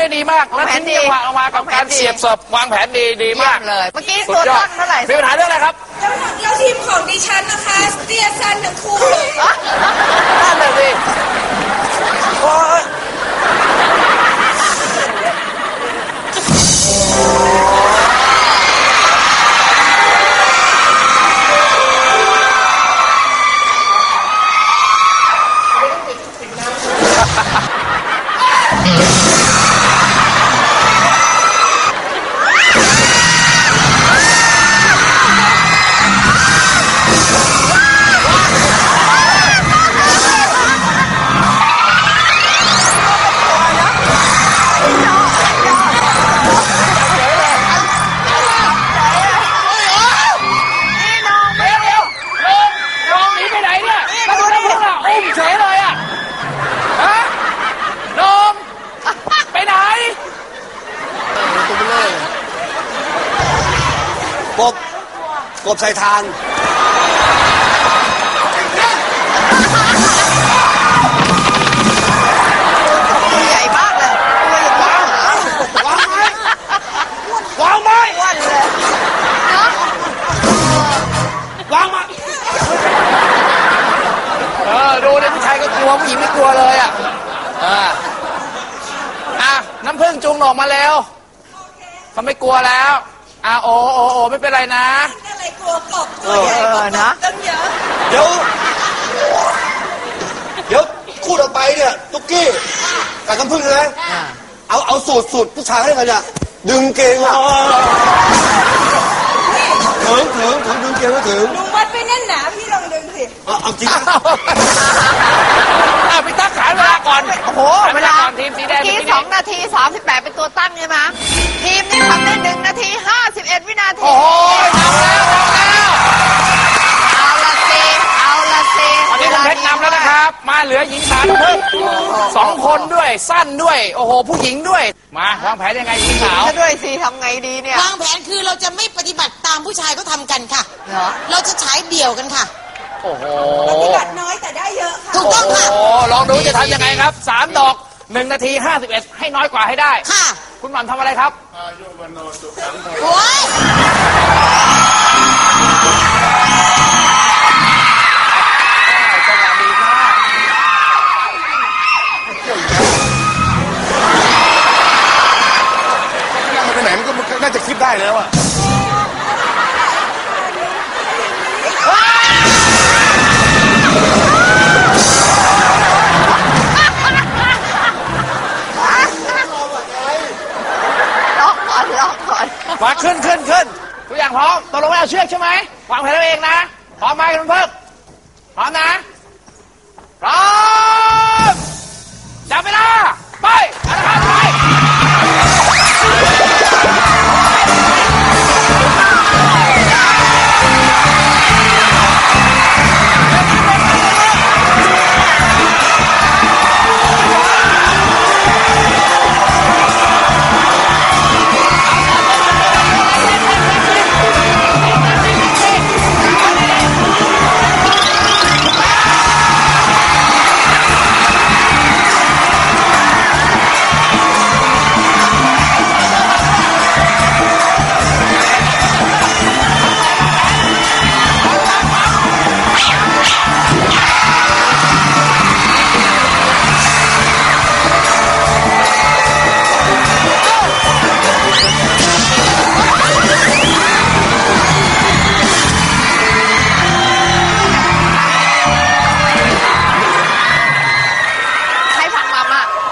ได้ดีมาก และทิ้งจังหวะออกมากับการเสียบศพวางแผนดีดีมากเลย เมื่อกี้ตัวตั้งเท่าไหร่มีปัญหาเรื่องอะไรครับ แล้วทีมของดิฉันนะคะเตี้ยสั้นทั้งคู่ กบใส่ทานตัวใหญ่มากเลยตัวอย่างนี้วางไม้วางไม้อ้วนเลย วางไม้เออดูเลยผู้ชายก็กลัวผู้หญิงไม่กลัวเลยอะอ่าอะน้ำพึ่งจุงออกมาแล้วเขาไม่กลัวแล้วอะโอโอโอไม่เป็นไรนะอะไรกลัวกบตัวใหญ่กว่ากบตั้งเยอะเดี๋ยว เดี๋ยวคู่ต่อไปเนี่ยตุ๊กกี้กับน้ำผึ้งนะเอาเอาสูตรสูตรผู้ชายให้กันเนี่ยดึงเกงอะถึงถึงถึงดึงเกงไม่ถึงลุงวัดไปแน่นหนาพี่ลองดึงสิเอาเอาจริงนะอะพี่ตั๊กขายเวลาก่อนโอ้โหขายเวลาก่อนทีมสีแดงเมื่อกี้ทีมสนี้องนาทีสามสิบแปดเป็นตัวตั้งใช่ไหมทีมนี้ทำได้หนึ่ง เหลือหญิงสาวน้ำพึ่งสองคนด้วยสั้นด้วย โอ้โห ผู้หญิงด้วย มาวางแผนยังไงหญิงสาวจะด้วยสิทำไงดีเนี่ย วางแผนคือเราจะไม่ปฏิบัติตามผู้ชายเขาทำกันค่ะ เหรอ เราจะฉายเดี่ยวกันค่ะ โอ้โหปฏิบัติน้อยแต่ได้เยอะค่ะ ถูกโอ้ต้องโหค่ะลองดูจะทำยังไงครับสามดอกหนึ่งนาทีห้าสิบเอ็ดให้น้อยกว่าให้ได้ ค่ะคุณหม่ำทำอะไรครับ โอ้ย ก่อนมาขึ้นขึ้นขึ้นทุกอย่างพร้อมตกลงไม่เอาเชือกใช่ไหมวางแผนเอาเองนะ พร้อมไหมคุณเพิ่มพร้อมนะ พร้อมจับเวลา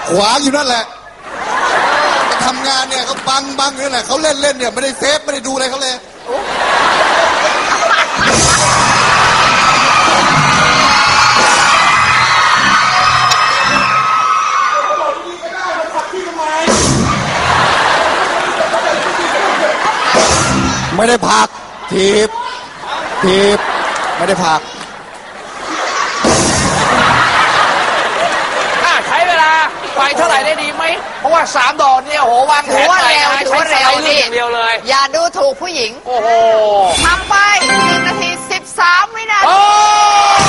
ขวางอยู่นั่นแหละทำงานเนี่ยเขาบังบังอยู่นั่นแหละเขาเล่นเล่นเนี่ยไม่ได้เซฟไม่ได้ดูอะไรเขาเลยไม่ได้พักทีบทีบไม่ได้พัก ไปเท่าไหร่ได้ดีไหมเพราะว่าสามดอกเนี่ยโหวางแผนไปนะอใช้ว่าสเวไลด์ลูว่าเวนี่ดียวเลย อย่าดูถูกผู้หญิงโอ้โหทำไป1นาที 13 วินาโอ้ที